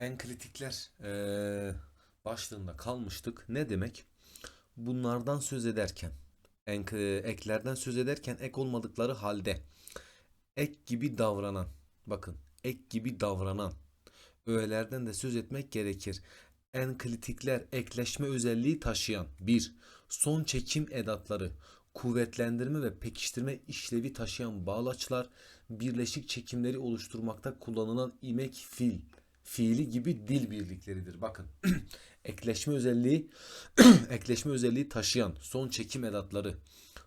En kritikler eee, başlığında kalmıştık. Ne demek? Bunlardan söz ederken, en, eklerden söz ederken ek olmadıkları halde ek gibi davranan, bakın ek gibi davranan öğelerden de söz etmek gerekir. En kritikler ekleşme özelliği taşıyan bir son çekim edatları, kuvvetlendirme ve pekiştirme işlevi taşıyan bağlaçlar, birleşik çekimleri oluşturmakta kullanılan imek fil, fiili gibi dil birlikleridir. Bakın ekleşme özelliği ekleşme özelliği taşıyan son çekim edatları,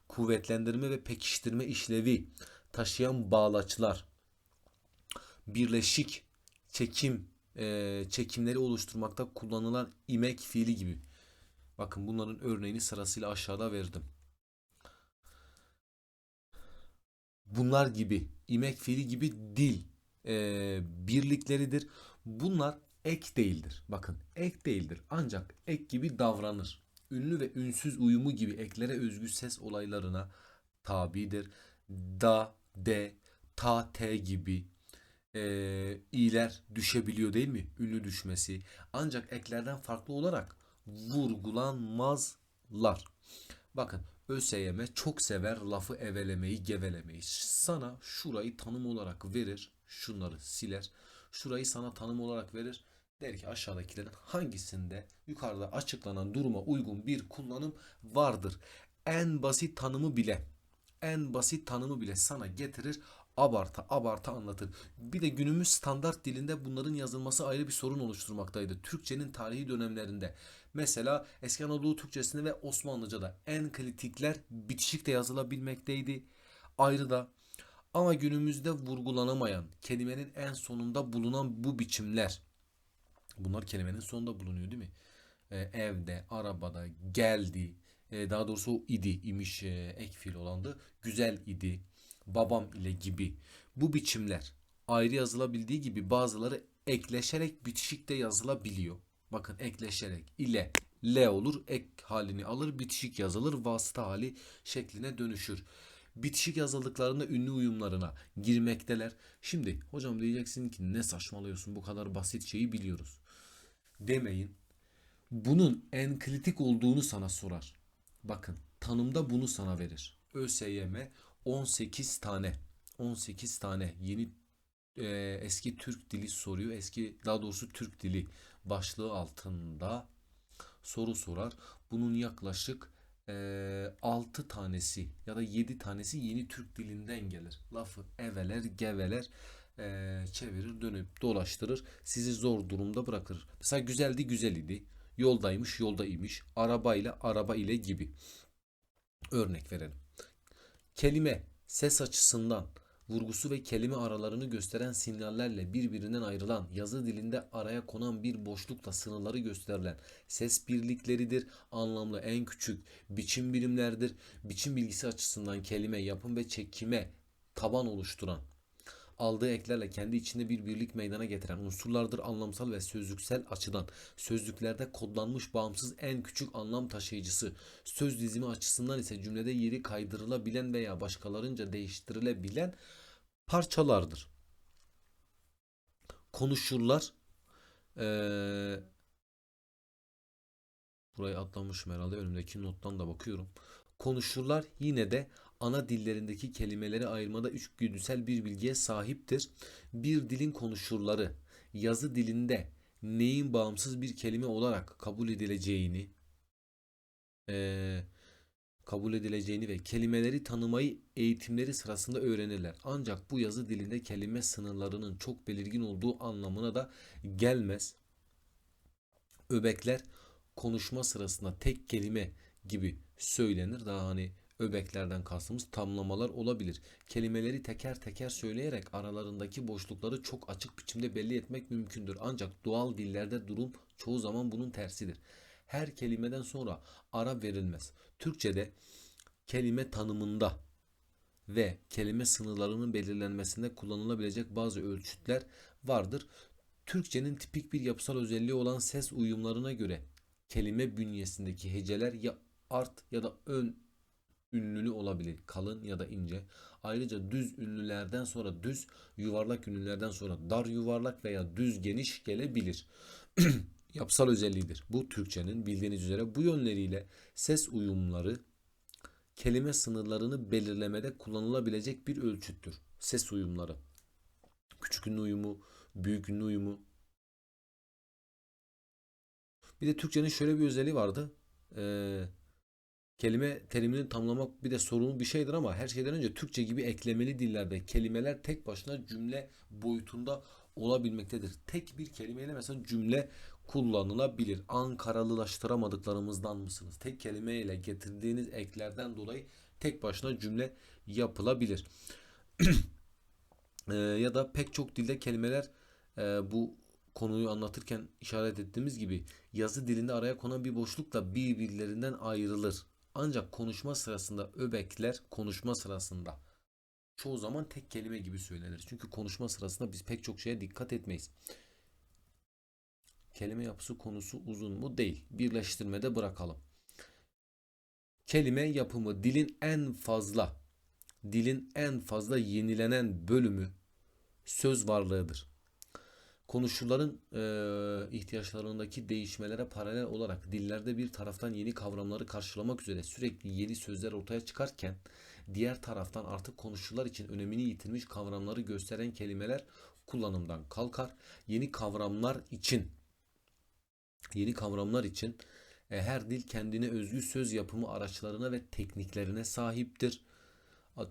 kuvvetlendirme ve pekiştirme işlevi taşıyan bağlaçlar, birleşik çekim e, çekimleri oluşturmakta kullanılan imek fiili gibi. Bakın bunların örneğini sırasıyla aşağıda verdim. Bunlar gibi imek fiili gibi dil e, birlikleridir. Bunlar ek değildir. Bakın ek değildir. Ancak ek gibi davranır. Ünlü ve ünsüz uyumu gibi eklere özgü ses olaylarına tabidir. Da, de, ta, te gibi e, i'ler düşebiliyor değil mi? Ünlü düşmesi. Ancak eklerden farklı olarak vurgulanmazlar. Bakın ÖSYM çok sever lafı evelemeyi, gevelemeyi. Sana şurayı tanım olarak verir. Şunları siler. Şurayı sana tanım olarak verir. Der ki aşağıdakilerin hangisinde yukarıda açıklanan duruma uygun bir kullanım vardır. En basit tanımı bile en basit tanımı bile sana getirir abarta abarta anlatır. Bir de günümüz standart dilinde bunların yazılması ayrı bir sorun oluşturmaktaydı. Türkçenin tarihi dönemlerinde. Mesela eski Anadolu Türkçesinde ve Osmanlıca'da en kritikler bitişikte yazılabilmekteydi. Ayrı da ama günümüzde vurgulanamayan, kelimenin en sonunda bulunan bu biçimler. Bunlar kelimenin sonunda bulunuyor değil mi? Ee, evde, arabada, geldi, e, daha doğrusu idi, imiş e, ek fiil olandı. Güzel idi, babam ile gibi. Bu biçimler ayrı yazılabildiği gibi bazıları ekleşerek bitişikte yazılabiliyor. Bakın ekleşerek ile L olur ek halini alır bitişik yazılır vasıta hali şekline dönüşür. Bitişik yazıldıklarında ünlü uyumlarına girmekteler. Şimdi hocam diyeceksin ki ne saçmalıyorsun bu kadar basit şeyi biliyoruz. Demeyin. Bunun en kritik olduğunu sana sorar. Bakın tanımda bunu sana verir. ÖSYM 18 tane 18 tane yeni e, eski Türk dili soruyor. Eski daha doğrusu Türk dili başlığı altında soru sorar. Bunun yaklaşık e, 6 tanesi ya da 7 tanesi yeni Türk dilinden gelir. Lafı eveler, geveler e, çevirir, dönüp dolaştırır. Sizi zor durumda bırakır. Mesela güzeldi, güzel idi. Yoldaymış, yolda imiş. Arabayla, araba ile gibi. Örnek verelim. Kelime ses açısından vurgusu ve kelime aralarını gösteren sinyallerle birbirinden ayrılan yazı dilinde araya konan bir boşlukla sınırları gösterilen ses birlikleridir. Anlamlı en küçük biçim birimlerdir. Biçim bilgisi açısından kelime yapım ve çekime taban oluşturan aldığı eklerle kendi içinde bir birlik meydana getiren unsurlardır anlamsal ve sözlüksel açıdan. Sözlüklerde kodlanmış bağımsız en küçük anlam taşıyıcısı. Söz dizimi açısından ise cümlede yeri kaydırılabilen veya başkalarınca değiştirilebilen parçalardır. Konuşurlar. Ee, burayı atlamışım herhalde önümdeki nottan da bakıyorum. Konuşurlar yine de ana dillerindeki kelimeleri ayırmada üçgüdüsel bir bilgiye sahiptir. Bir dilin konuşurları yazı dilinde neyin bağımsız bir kelime olarak kabul edileceğini eee, kabul edileceğini ve kelimeleri tanımayı eğitimleri sırasında öğrenirler. Ancak bu yazı dilinde kelime sınırlarının çok belirgin olduğu anlamına da gelmez. Öbekler konuşma sırasında tek kelime gibi söylenir. Daha hani öbeklerden kastımız tamlamalar olabilir. Kelimeleri teker teker söyleyerek aralarındaki boşlukları çok açık biçimde belli etmek mümkündür. Ancak doğal dillerde durum çoğu zaman bunun tersidir. Her kelimeden sonra ara verilmez. Türkçede kelime tanımında ve kelime sınırlarının belirlenmesinde kullanılabilecek bazı ölçütler vardır. Türkçenin tipik bir yapısal özelliği olan ses uyumlarına göre kelime bünyesindeki heceler ya art ya da ön ünlülü olabilir. Kalın ya da ince. Ayrıca düz ünlülerden sonra düz, yuvarlak ünlülerden sonra dar yuvarlak veya düz geniş gelebilir. Yapısal özelliğidir. Bu Türkçenin bildiğiniz üzere bu yönleriyle ses uyumları kelime sınırlarını belirlemede kullanılabilecek bir ölçüttür. Ses uyumları. Küçük ünlü uyumu, büyük ünlü uyumu. Bir de Türkçenin şöyle bir özelliği vardı. Ee, kelime terimini tamlamak bir de sorunlu bir şeydir ama her şeyden önce Türkçe gibi eklemeli dillerde kelimeler tek başına cümle boyutunda olabilmektedir. Tek bir kelimeyle mesela cümle kullanılabilir. Ankaralılaştıramadıklarımızdan mısınız? Tek kelimeyle getirdiğiniz eklerden dolayı tek başına cümle yapılabilir. Ee, ya da pek çok dilde kelimeler e, bu konuyu anlatırken işaret ettiğimiz gibi yazı dilinde araya konan bir boşlukla birbirlerinden ayrılır. Ancak konuşma sırasında öbekler konuşma sırasında çoğu zaman tek kelime gibi söylenir. Çünkü konuşma sırasında biz pek çok şeye dikkat etmeyiz. Kelime yapısı konusu uzun mu? Değil. Birleştirmede bırakalım. Kelime yapımı dilin en fazla dilin en fazla yenilenen bölümü söz varlığıdır. Konuşuların e, ihtiyaçlarındaki değişmelere paralel olarak dillerde bir taraftan yeni kavramları karşılamak üzere sürekli yeni sözler ortaya çıkarken diğer taraftan artık konuşular için önemini yitirmiş kavramları gösteren kelimeler kullanımdan kalkar. Yeni kavramlar için yeni kavramlar için e, her dil kendine özgü söz yapımı araçlarına ve tekniklerine sahiptir.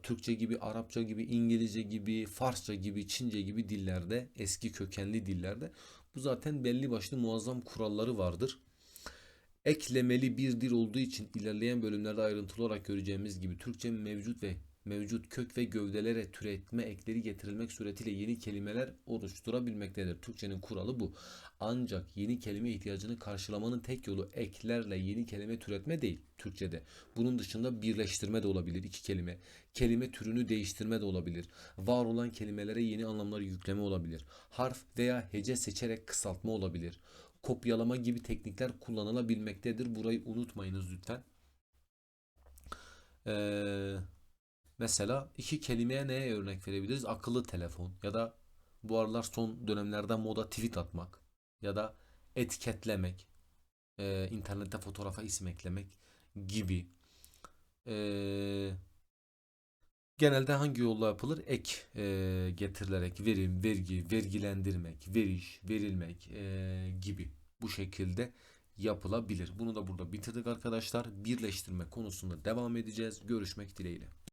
Türkçe gibi, Arapça gibi, İngilizce gibi, Farsça gibi, Çince gibi dillerde, eski kökenli dillerde bu zaten belli başlı muazzam kuralları vardır. Eklemeli bir dil olduğu için ilerleyen bölümlerde ayrıntılı olarak göreceğimiz gibi Türkçe mevcut ve mevcut kök ve gövdelere türetme ekleri getirilmek suretiyle yeni kelimeler oluşturabilmektedir. Türkçenin kuralı bu. Ancak yeni kelime ihtiyacını karşılamanın tek yolu eklerle yeni kelime türetme değil Türkçede. Bunun dışında birleştirme de olabilir iki kelime. Kelime türünü değiştirme de olabilir. Var olan kelimelere yeni anlamlar yükleme olabilir. Harf veya hece seçerek kısaltma olabilir. Kopyalama gibi teknikler kullanılabilmektedir. Burayı unutmayınız lütfen. Eee Mesela iki kelimeye neye örnek verebiliriz? Akıllı telefon ya da bu aralar son dönemlerde moda tweet atmak ya da etiketlemek, e, internette fotoğrafa isim eklemek gibi. E, genelde hangi yolla yapılır? Ek e, getirilerek verim, vergi, vergilendirmek, veriş, verilmek e, gibi bu şekilde yapılabilir. Bunu da burada bitirdik arkadaşlar. Birleştirme konusunda devam edeceğiz. Görüşmek dileğiyle.